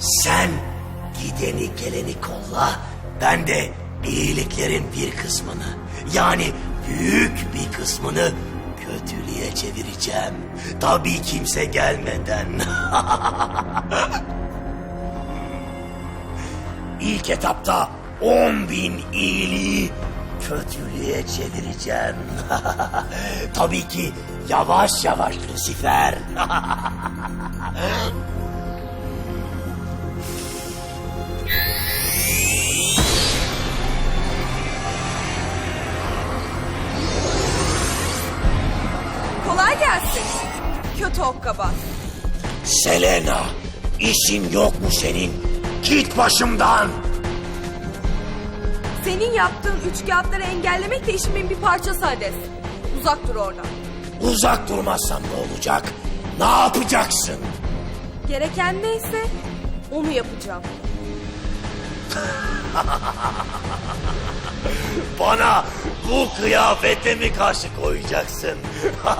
Sen gideni geleni kolla. Ben de iyiliklerin bir kısmını yani büyük bir kısmını kötülüğe çevireceğim. Tabii kimse gelmeden. İlk etapta on bin iyiliği kötülüğe çevireceğim. Tabii ki yavaş yavaş Lucifer. Okkabat. Selena, işin yok mu senin? Git başımdan. Senin yaptığın üç kağıtları engellemek de işimin bir parçası Hades. Uzak dur oradan. Uzak durmazsam ne olacak? Ne yapacaksın? Gereken neyse onu yapacağım. Bana bu kıyafete mi karşı koyacaksın?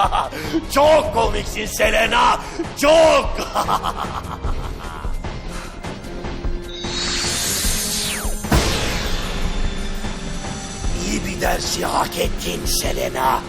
Çok komiksin Selena. Çok. İyi bir dersi hak ettin Selena.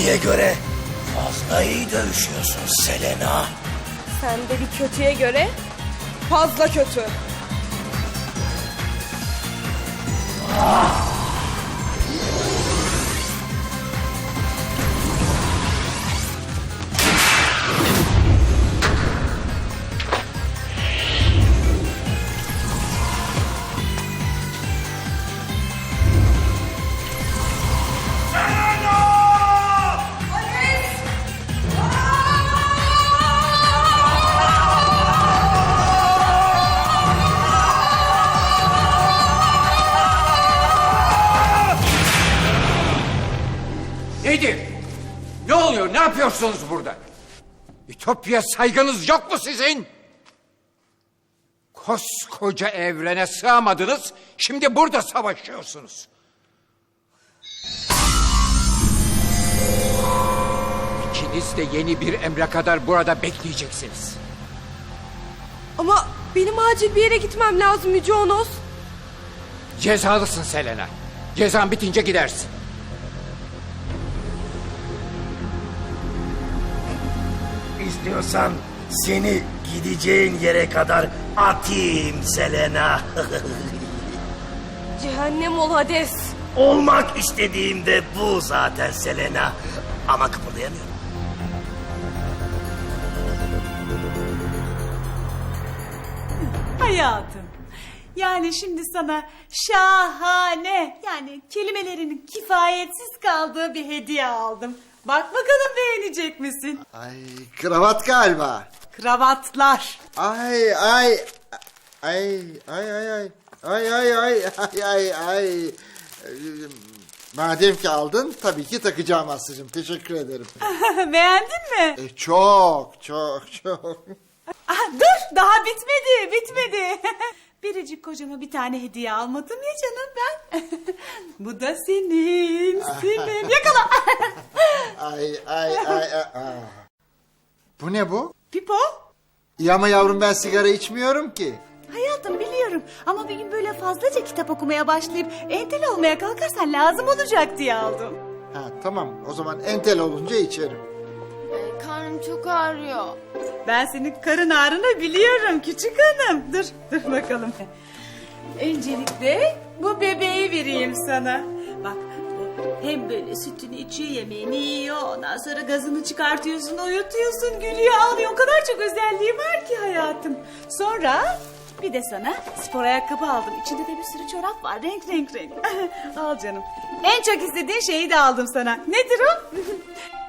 İyiye göre fazla iyi dövüşüyorsun Selena. Sen de bir kötüye göre fazla kötü. Oluyor? Ne yapıyorsunuz burada? Ütopya saygınız yok mu sizin? Koskoca evrene sığamadınız. Şimdi burada savaşıyorsunuz. İkiniz de yeni bir emre kadar burada bekleyeceksiniz. Ama benim acil bir yere gitmem lazım Yüce Onos. Cezalısın Selena. Cezan bitince gidersin. İstiyorsan seni gideceğin yere kadar atayım Selena. Cehennem ol Hades. Olmak istediğim de bu zaten Selena. Ama kıpırdayamıyorum. Hayatım. Yani şimdi sana şahane yani kelimelerinin kifayetsiz kaldığı bir hediye aldım. Bak bakalım beğenecek misin? Ay kravat galiba. Kravatlar. Ay ay ay ay ay ay ay ay ay ay ay ay. Ee, Madem ki aldın tabii ki takacağım Aslı'cığım. Teşekkür ederim. Beğendin mi? E, çok çok çok. Ah, dur daha bitmedi bitmedi. Biricik kocama bir tane hediye almadım ya canım ben. Bu da senin senin. Yakala. Ay ay ay ay. ay. Bu ne bu? Pipo. Ya ama yavrum ben sigara içmiyorum ki. Hayatım biliyorum ama bir gün böyle fazlaca kitap okumaya başlayıp entel olmaya kalkarsan lazım olacak diye aldım. Ha tamam o zaman entel olunca içerim. Karnım çok ağrıyor. Ben senin karın ağrını biliyorum küçük hanım. Dur, dur bakalım. Öncelikle bu bebeği vereyim sana. Bak hem böyle sütünü içiyor, yemeğini yiyor. Ondan sonra gazını çıkartıyorsun, uyutuyorsun, gülüyor, ağlıyor. O kadar çok özelliği var ki hayatım. Sonra Bir de sana spor ayakkabı aldım. İçinde de bir sürü çorap var. Renk renk renk. Al canım. En çok istediğin şeyi de aldım sana. Nedir o?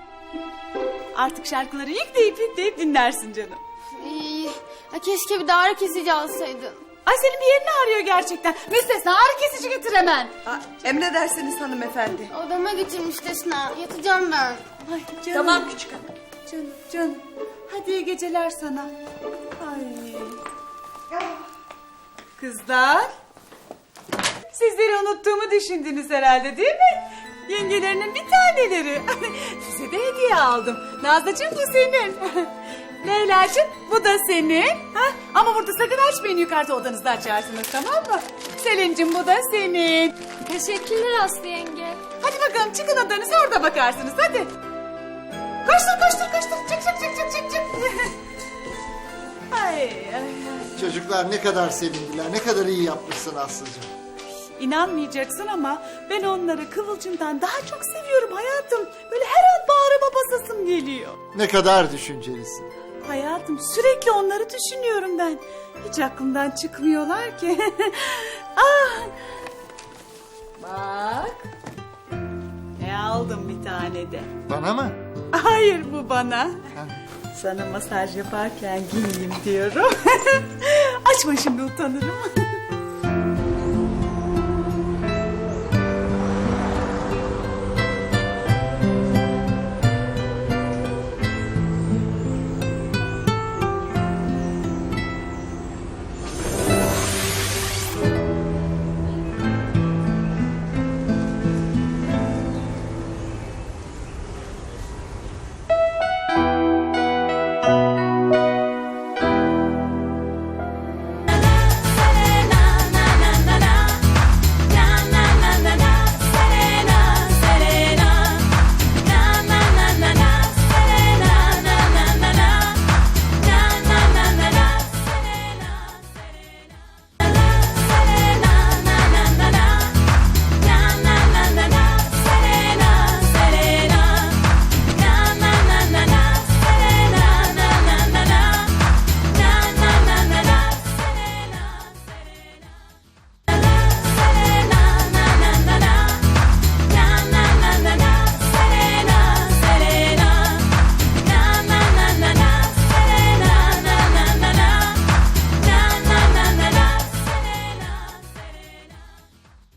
Artık şarkıları yükleyip yükleyip dinlersin canım. İyi. Ya keşke bir de ağrı kesici alsaydın. Ay senin bir yerini ağrıyor gerçekten. Müstesna ağrı kesici getir hemen. Aa, emredersiniz hanımefendi. Odama götürmüş Desna. Yatacağım ben. Ay canım. Tamam küçük hanım. Canım canım. Hadi iyi geceler sana. Ay. Kızlar. Sizleri unuttuğumu düşündünüz herhalde değil mi? Yengelerinin bir taneleri. Size de hediye aldım. Nazlıcığım bu senin. Leyla'cığım bu da senin. Ha? Ama burada sakın açmayın yukarıda odanızda açarsınız tamam mı? Selin'cim bu da senin. Teşekkürler Aslı yenge. Hadi bakalım çıkın odanıza orada bakarsınız hadi. Koştur koştur koştur çık çık çık çık çık çık. ay, ay, ay. Çocuklar ne kadar sevindiler. Ne kadar iyi yapmışsın Aslı'cığım. İnanmayacaksın ama ben onları Kıvılcım'dan daha çok seviyorum hayatım. Böyle her an bağrıma basasım geliyor. Ne kadar düşüncelisin. Hayatım sürekli onları düşünüyorum ben. Hiç aklımdan çıkmıyorlar ki. ah. Bak. Ne aldım bir tane de. Bana mı? Hayır bu bana. Sana masaj yaparken giyeyim diyorum. Açma şimdi utanırım.